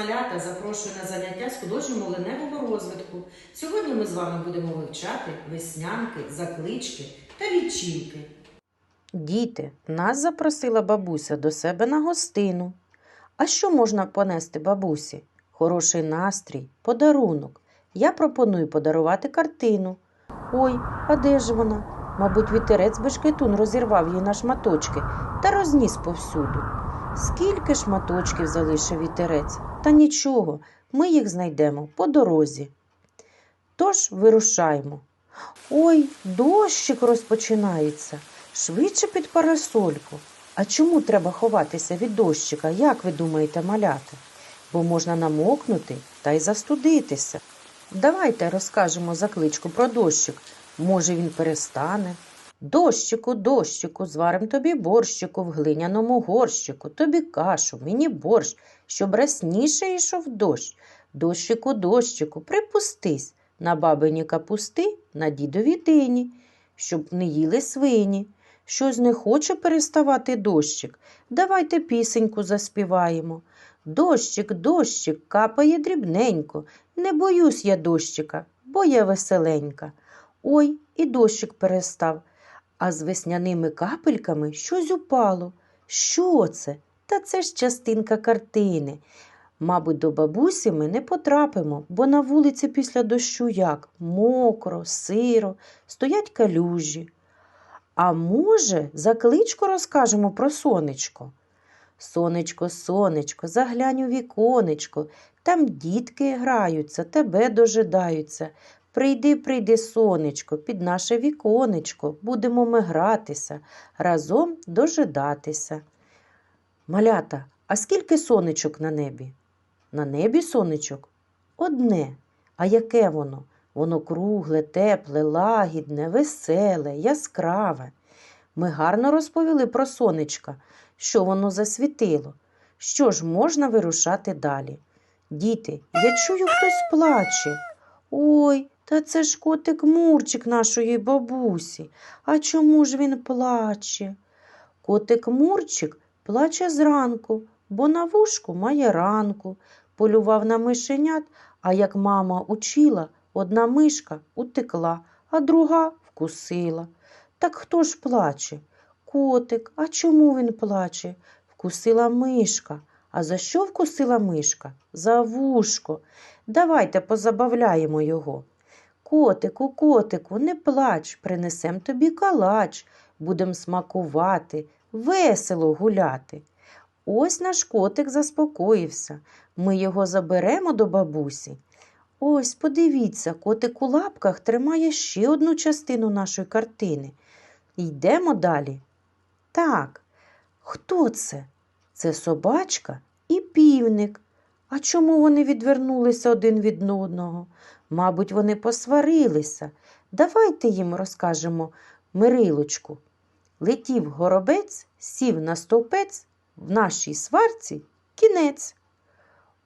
Малята запрошую на заняття з художньо-мовленевого розвитку. Сьогодні ми з вами будемо вивчати веснянки, заклички та відчинки. Діти, нас запросила бабуся до себе на гостину. А що можна понести бабусі? Хороший настрій, подарунок. Я пропоную подарувати картину. Ой, а де ж вона? Мабуть, вітерець бешкетун розірвав її на шматочки та розніс повсюду. Скільки шматочків залишив вітерець? Та нічого, ми їх знайдемо по дорозі. Тож вирушаємо. Ой, дощик розпочинається. Швидше під парасольку. А чому треба ховатися від дощика, як ви думаєте, маляти? Бо можна намокнути та й застудитися. Давайте розкажемо закличку про дощик. Може, він перестане. Дощику, дощику, зварим тобі борщику в глиняному горщику, тобі кашу, мені борщ, щоб рясніше йшов дощ. Дощику, дощику, припустись на бабині капусти, на дідові дині, щоб не їли свині. Щось не хоче переставати дощик. Давайте пісеньку заспіваємо. Дощик, дощик, капає дрібненько. Не боюсь я дощика, бо я веселенька. Ой, і дощик перестав. А з весняними капельками щось упало. Що це? Та це ж частинка картини. Мабуть, до бабусі ми не потрапимо, бо на вулиці після дощу як мокро, сиро, стоять калюжі. А може, закличку розкажемо про сонечко? Сонечко, сонечко, заглянь у віконечко, там дітки граються, тебе дожидаються. Прийди, прийди, сонечко, під наше віконечко, будемо ми гратися, разом дожидатися. Малята, а скільки сонечок на небі? На небі сонечок? Одне. А яке воно? Воно кругле, тепле, лагідне, веселе, яскраве. Ми гарно розповіли про сонечка, що воно засвітило. Що ж можна вирушати далі? Діти, я чую, хтось плаче. Ой, та це ж котик Мурчик нашої бабусі. А чому ж він плаче? Котик Мурчик плаче зранку, бо на вушку має ранку. Полював на мишенят, а як мама учила, одна мишка утекла, а друга вкусила. Так хто ж плаче? Котик, а чому він плаче? Вкусила мишка. А за що вкусила мишка? За вушко. Давайте позабавляємо його. Котику, котику, не плач, принесем тобі калач, будем смакувати, весело гуляти. Ось наш котик заспокоївся. Ми його заберемо до бабусі. Ось, подивіться, котик у лапках тримає ще одну частину нашої картини. Йдемо далі. Так, хто це? Це собачка і півник. А чому вони відвернулися один від одного? Мабуть, вони посварилися. Давайте їм розкажемо мирилочку. Летів горобець, сів на стовпець, в нашій сварці кінець.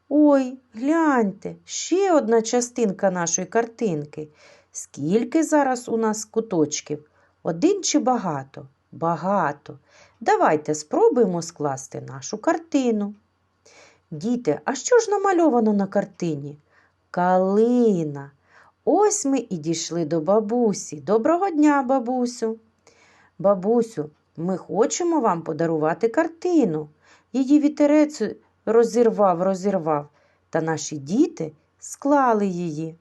Ой, гляньте, ще одна частинка нашої картинки. Скільки зараз у нас куточків? Один чи багато? Багато. Давайте спробуємо скласти нашу картину. Діти, а що ж намальовано на картині? Калина. Ось ми і дійшли до бабусі. Доброго дня, бабусю. Бабусю, ми хочемо вам подарувати картину. Її вітерець розірвав, розірвав, та наші діти склали її.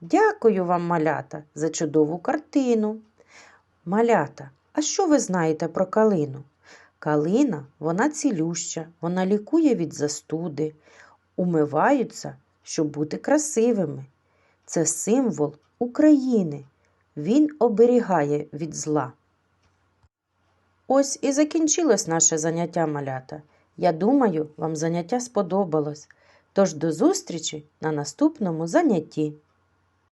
Дякую вам, малята, за чудову картину. Малята, а що ви знаєте про калину? Калина, вона цілюща, вона лікує від застуди, умиваються, щоб бути красивими. Це символ України. Він оберігає від зла. Ось і закінчилось наше заняття малята. Я думаю, вам заняття сподобалось. Тож до зустрічі на наступному занятті.